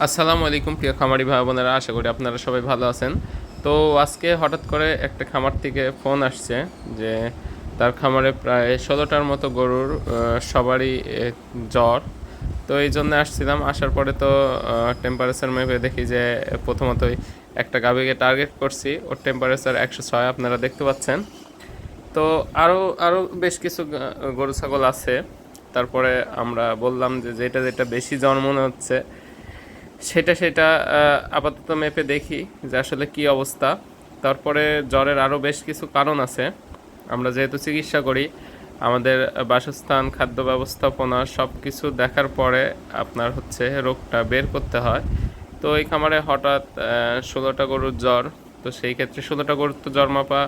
আসসালামু আলাইকুম প্রিয় খামারি ভাই বোনেরা, আশা করি আপনারা সবাই ভালো আছেন। তো আজকে হঠাৎ করে একটা খামার থেকে ফোন আসছে যে তার খামারে প্রায় ষোলোটার মতো গরুর সবারই জ্বর। তো এই জন্য আসছিলাম, আসার পরে তো টেম্পারেচার মেপে দেখি যে প্রথমতই একটা গাভীকে টার্গেট করছি, ওর টেম্পারেচার একশো ছয়, আপনারা দেখতে পাচ্ছেন। তো আরও আরও বেশ কিছু গরু, ছাগল আছে। তারপরে আমরা বললাম যে যেটা যেটা বেশি জ্বর মনে হচ্ছে সেটা সেটা আপাতত মেপে দেখি যে আসলে কি অবস্থা। তারপরে জ্বরের আরও বেশ কিছু কারণ আছে। আমরা যেহেতু চিকিৎসা করি, আমাদের বাসস্থান, খাদ্য ব্যবস্থাপনা সব কিছু দেখার পরে আপনার হচ্ছে রোগটা বের করতে হয়। তো এই খামারে হঠাৎ ষোলোটা গরুর জ্বর, তো সেই ক্ষেত্রে ষোলোটা গরুর তো জ্বর মাপা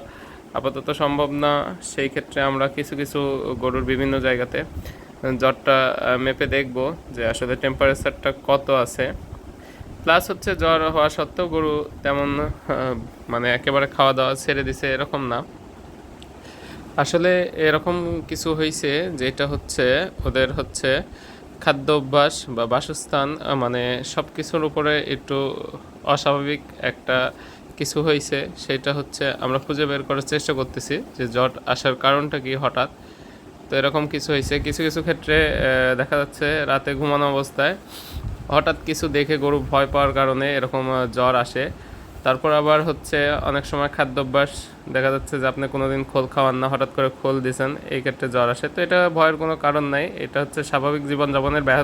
আপাতত সম্ভব না। সেই ক্ষেত্রে আমরা কিছু কিছু গরুর বিভিন্ন জায়গাতে জ্বরটা মেপে দেখব যে আসলে টেম্পারেচারটা কত আছে। প্লাস হচ্ছে জ্বর হওয়া সত্ত্বেও গরু তেমন মানে একেবারে খাওয়া দাওয়া ছেড়ে দিছে এরকম না। আসলে এরকম কিছু হয়েছে যেটা হচ্ছে ওদের হচ্ছে খাদ্য অভ্যাস বা বাসস্থান মানে সব কিছুর উপরে একটু অস্বাভাবিক একটা কিছু হয়েছে সেটা হচ্ছে আমরা খুঁজে বের করার চেষ্টা করতেছি যে জ্বর আসার কারণটা কি হঠাৎ। তো এরকম কিছু হয়েছে কিছু কিছু ক্ষেত্রে দেখা যাচ্ছে রাতে ঘুমানো অবস্থায় হঠাৎ কিছু দেখে গরু ভয় পাওয়ার কারণে এরকম জ্বর আসে। তারপর আবার হচ্ছে অনেক সময় খাদ্যাভ্যাস, দেখা যাচ্ছে যে আপনি কোনোদিন খোল খাওয়ান না, হঠাৎ করে খোল দিয়েছেন এই ক্ষেত্রে জ্বর আসে। তো এটা ভয়ের কোনো কারণ নাই, এটা হচ্ছে স্বাভাবিক জীবনযাপনের ব্যাহত